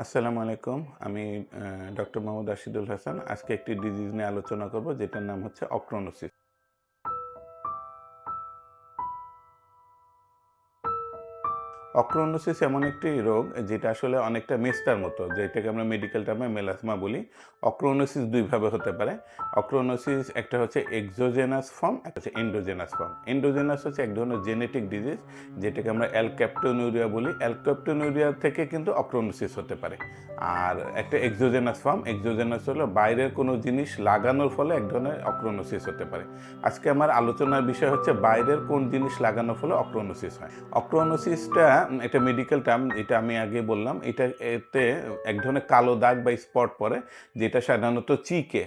আসসালামু আলাইকুম। আমি ডক্টর মোহাম্মদ আশিদুল হাসান। আজকে একটি ডিজিজ নিয়ে আলোচনা করব, যেটার নাম হচ্ছে অক্রোনোসিস। অক্রোনোসিস এমন একটি রোগ যেটা আসলে অনেকটা মেস্তার মতো, যেটাকে আমরা মেডিকেল টার্মে মেলাসমা বলি। অক্রোনোসিস দুইভাবে হতে পারে। অক্রোনোসিস একটা হচ্ছে এক্সোজেনাস ফর্ম একটা হচ্ছে এন্ডোজেনাস ফর্ম এন্ডোজেনাস হচ্ছে এক ধরনের জেনেটিক ডিজিজ যেটাকে আমরা অ্যালক্যাপ্টোনিউরিয়া বলি। অ্যালক্যাপ্টোনিউরিয়া থেকে কিন্তু অক্রোনোসিস হতে পারে। আর একটা এক্সোজেনাস ফর্ম এক্সোজেনাস হলো বাইরের কোনো জিনিস লাগানোর ফলে এক ধরনের অক্রোনোসিস হতে পারে। আজকে আমার আলোচনার বিষয় হচ্ছে বাইরের কোন জিনিস লাগানোর ফলে অক্রোনোসিস হয়। অক্রোনোসিসটা এটা মেডিকেল টার্ম এটা আমি আগে বললাম। এটা এতে এক ধরনের কালো দাগ বা স্পট পড়ে, যেটা সাধারণত চিকে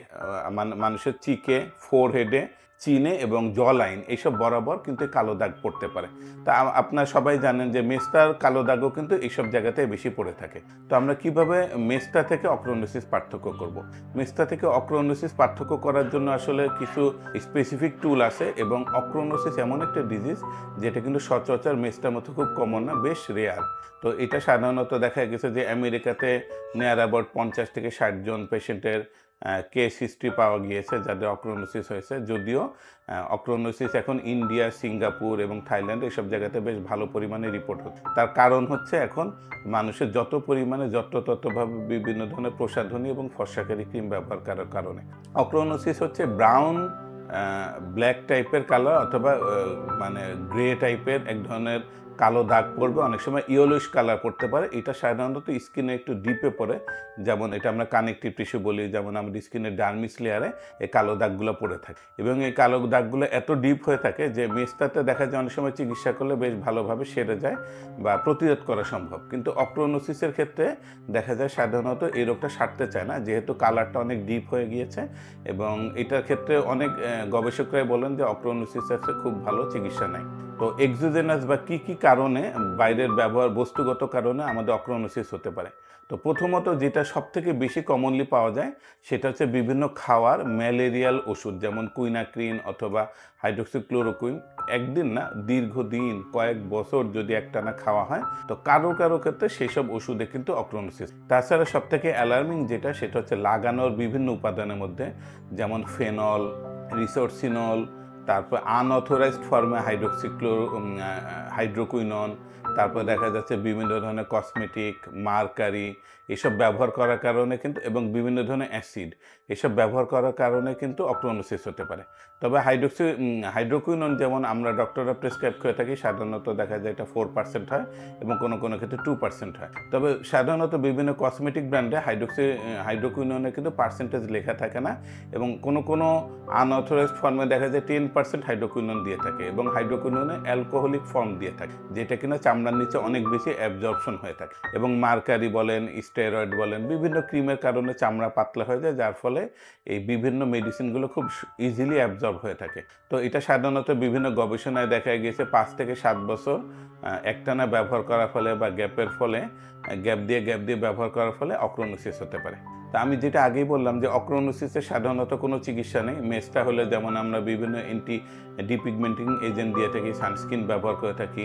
মান- মানুষের চিকে ফোর হেডে চিনে এবং জলাইন এইসব বরাবর কিন্তু কালো দাগ পড়তে পারে। তা আপনারা সবাই জানেন যে মেস্তার কালো দাগও কিন্তু এইসব জায়গাতে বেশি পড়ে থাকে। তো আমরা কীভাবে মেস্তা থেকে অক্রোনোসিস পার্থক্য করব? মেস্তা থেকে অক্রোনোসিস পার্থক্য করার জন্য আসলে কিছু স্পেসিফিক টুল আছে এবং অক্রোনোসিস এমন একটা ডিজিজ যেটা কিন্তু সচরাচর মেস্তার মতো খুব কমন না, বেশ রেয়ার তো এটা সাধারণত দেখা গেছে যে আমেরিকাতে নেয়ার অ্যাবাউট পঞ্চাশ থেকে ষাট জন পেশেন্টের কেস হিস্ট্রি পাওয়া গিয়েছে যাদের অক্রোনোসিস হয়েছে। যদিও অক্রোনোসিস এখন ইন্ডিয়া সিঙ্গাপুর এবং থাইল্যান্ড এসব জায়গাতে বেশ ভালো পরিমাণে রিপোর্ট হচ্ছে। তার কারণ হচ্ছে এখন মানুষের যত পরিমাণে যত্রতত্রভাবে বিভিন্ন ধরনের প্রসাধনী এবং ফর্সাকারী ক্রিম ব্যবহার করার কারণে। অক্রোনোসিস হচ্ছে ব্রাউন ব্ল্যাক টাইপের কালার অথবা মানে গ্রে টাইপের এক ধরনের কালো দাগ পড়বে, অনেক সময় ইয়েলোইশ কালার পড়তে পারে। এটা সাধারণত স্কিনে একটু ডিপে পড়ে, যেমন এটা আমরা কানেকটিভ টিস্যু বলি, যেমন আমাদের স্কিনের ডার্মিস লেয়ারে এই কালো দাগগুলো পড়ে থাকে। এবং এই কালো দাগগুলো এত ডিপ হয়ে থাকে যে মেস্তাতে দেখা যায় অনেক সময় চিকিৎসা করলে বেশ ভালোভাবে সেরে যায় বা প্রতিরোধ করা সম্ভব। কিন্তু অক্রোনোসিসের ক্ষেত্রে দেখা যায় সাধারণত এই রোগটা সারতে চায় না, যেহেতু কালারটা অনেক ডিপ হয়ে গিয়েছে এবং এটার ক্ষেত্রে অনেক গবেষকরাই বলেন যে অক্রোনোসিসের খুব ভালো চিকিৎসা নাই তো এক্সোজেনাস বা কি কি কারণে বাইরের ব্যবহার বস্তুগত কারণে আমাদের অক্রোনোসিস হতে পারে। তো প্রথমত যেটা সব থেকে বেশি কমনলি পাওয়া যায় সেটা হচ্ছে বিভিন্ন খাওয়ার ম্যালেরিয়াল ওষুধ যেমন কুইনাক্রিন অথবা হাইড্রোক্সিক্লোরোকুইন একদিন না দীর্ঘদিন কয়েক বছর যদি একটানা খাওয়া হয় তো কারও কারও ক্ষেত্রে সেসব ওষুধে কিন্তু অক্রোনোসিস। তাছাড়া সব থেকে অ্যালার্মিং যেটা সেটা হচ্ছে লাগানোর বিভিন্ন উপাদানের মধ্যে যেমন ফেনল রিসোর্সিনল তারপর আনঅথরাইজড ফর্মে হাইড্রোক্সিক্লো হাইড্রোকুইনন তারপর দেখা যাচ্ছে বিভিন্ন ধরনের কসমেটিক মার্কারি এসব ব্যবহার করার কারণে কিন্তু, এবং বিভিন্ন ধরনের অ্যাসিড এসব ব্যবহার করার কারণে কিন্তু অক্রোনোসিস হতে পারে। তবে হাইড্রোক্সি হাইড্রোকুইনন যেমন আমরা ডক্টররা প্রেসক্রাইব করে থাকি, সাধারণত দেখা যায় এটা ফোর পার্সেন্ট হয় এবং কোনো কোনো ক্ষেত্রে টু পার্সেন্ট হয়। তবে সাধারণত বিভিন্ন কসমেটিক ব্র্যান্ডে হাইড্রোক্সি হাইড্রোকুইননে কিন্তু পার্সেন্টেজ লেখা থাকে না এবং কোনো কোনো আনঅথরাইজড ফর্মে দেখা যায় টেন পার্সেন্ট হাইড্রোকুইনন দিয়ে থাকে এবং হাইড্রোকুইননে অ্যালকোহলিক ফর্ম দিয়ে থাকে, যেটা কিনা চামড়ার নিচে অনেক বেশি অ্যাবজর্পশন হয়ে থাকে এবং মার্কারি বলেন স্টেরয়েড বলেন, বিভিন্ন ক্রিমের কারণে চামড়া পাতলা হয়ে যায়, যার ফলে এই বিভিন্ন মেডিসিনগুলো খুব ইজিলি অ্যাবজর্ব হয়ে থাকে। তো এটা সাধারণত বিভিন্ন গবেষণায় দেখা গিয়েছে, পাঁচ থেকে সাত বছর একটানা ব্যবহার করার ফলে বা গ্যাপের ফলে গ্যাপ দিয়ে গ্যাপ দিয়ে ব্যবহার করার ফলে অক্রোনোসিস হতে পারে। তা আমি যেটা আগেই বললাম যে অক্রোনোসিসের সাধারণত কোনো চিকিৎসা নেই। মেসটা হলে যেমন আমরা বিভিন্ন অ্যান্টি ডিপিগমেন্টিং এজেন্ট দিয়ে থাকি সানস্ক্রিন ব্যবহার করে থাকি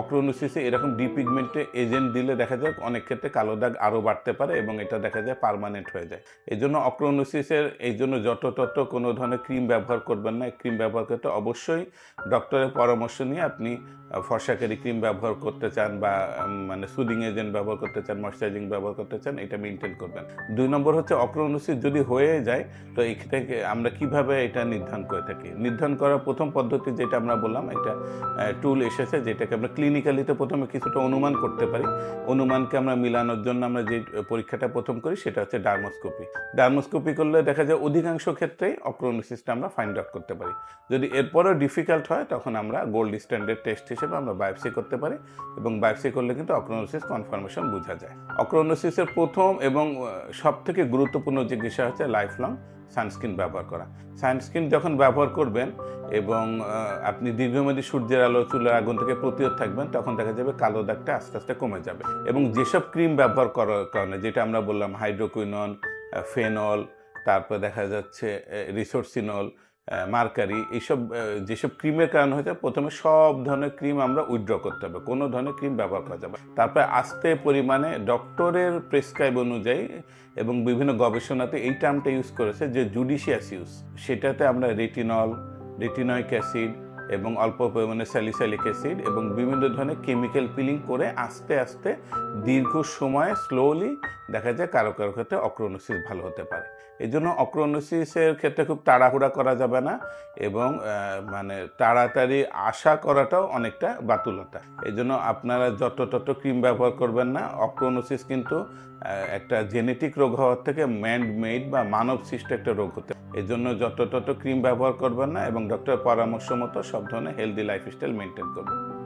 অক্রোনোসিসে এরকম ডিপিগমেন্টে এজেন্ট দিলে দেখা যায় অনেক ক্ষেত্রে কালো দাগ আরও বাড়তে পারে এবং এটা দেখা যায় পারমানেন্ট হয়ে যায়। এই জন্য অক্রোনোসিসের, এই জন্য যত তত কোনো ধরনের ক্রিম ব্যবহার করবেন না। ক্রিম ব্যবহার করতে অবশ্যই ডক্টরের পরামর্শ নিয়ে আপনি ফর্সাকারি ক্রিম ব্যবহার করতে চান বা মানে সুদিং এজেন্ট ব্যবহার করতে চান ময়শ্চারাইজিং ব্যবহার করতে চান, এটা মেনটেন করবেন। দুই নম্বর হচ্ছে অক্রোনোসিস যদি হয়ে যায়, তো থেকে আমরা কীভাবে এটা নির্ধারণ করে থাকি? নির্ধারণ করার প্রথম পদ্ধতি যেটা আমরা বললাম, একটা টুল এসেছে যেটাকে আমরা ক্লিনিক্যালিতে প্রথমে কিছুটা অনুমান করতে পারি। অনুমানকে আমরা মিলানোর জন্য আমরা যে পরীক্ষাটা প্রথম করি সেটা হচ্ছে ডার্মোস্কোপি ডার্মোস্কোপি করলে দেখা যায় অধিকাংশ ক্ষেত্রেই অক্রোনোসিসটা আমরা ফাইন্ড আউট করতে পারি। যদি এরপরেও ডিফিকাল্ট হয়, তখন আমরা গোল্ড স্ট্যান্ডার্ড টেস্ট হিসেবে আমরা বায়োপসি করতে পারি এবং বায়োপসি করলে কিন্তু অক্রোনোসিস কনফার্মেশন বোঝা যায়। অক্রোনোসিসের প্রথম এবং সব থেকে গুরুত্বপূর্ণ চিকিৎসা হচ্ছে লাইফ লং সানস্ক্রিন ব্যবহার করা। সানস্ক্রিন যখন ব্যবহার করবেন এবং আপনি দীর্ঘমেয়াদী সূর্যের আলো, চুলের আগুন থেকে প্রতিরোধ থাকবেন, তখন দেখা যাবে কালো দাগটা আস্তে আস্তে কমে যাবে এবং যেসব ক্রিম ব্যবহার করার কারণে, যেটা আমরা বললাম হাইড্রোকুইনন ফেনল তারপর দেখা যাচ্ছে রিসোর্সিনল মার্কারি, এইসব যেসব ক্রিমের কারণে হয়েছে প্রথমে সব ধরনের ক্রিম আমরা উইথড্র করতে হবে, কোনো ধরনের ক্রিম ব্যবহার করা যাবে। তারপরে আস্তে পরিমাণে ডক্টরের প্রেসক্রাইব অনুযায়ী এবং বিভিন্ন গবেষণাতে এই টার্মটা ইউজ করেছে যে জুডিশিয়াস ইউজ সেটাতে আমরা রেটিনল রেটিনয়িক অ্যাসিড এবং অল্প পরিমাণে স্যালিসাইলিক অ্যাসিড এবং বিভিন্ন ধরনের কেমিক্যাল পিলিং করে আস্তে আস্তে দীর্ঘ সময় স্লোলি দেখা যায় কারও কারও ক্ষেত্রে অক্রোনোসিস ভালো হতে পারে। এই জন্য অক্রোনোসিসের ক্ষেত্রে খুব তাড়াহুড়া করা যাবে না এবং মানে তাড়াতাড়ি আশা করাটাও অনেকটা বাতুলতা। এই জন্য আপনারা যত তত ক্রিম ব্যবহার করবেন না, অক্রোনোসিস কিন্তু একটা জেনেটিক রোগ হওয়ার থেকে ম্যান মেড বা মানব সৃষ্ট একটা রোগ হতে এই জন্য যত তত ক্রিম ব্যবহার করবেন না এবং ডক্টর পরামর্শ মতো সব ধরনের হেলদি লাইফস্টাইল মেনটেন করবেন।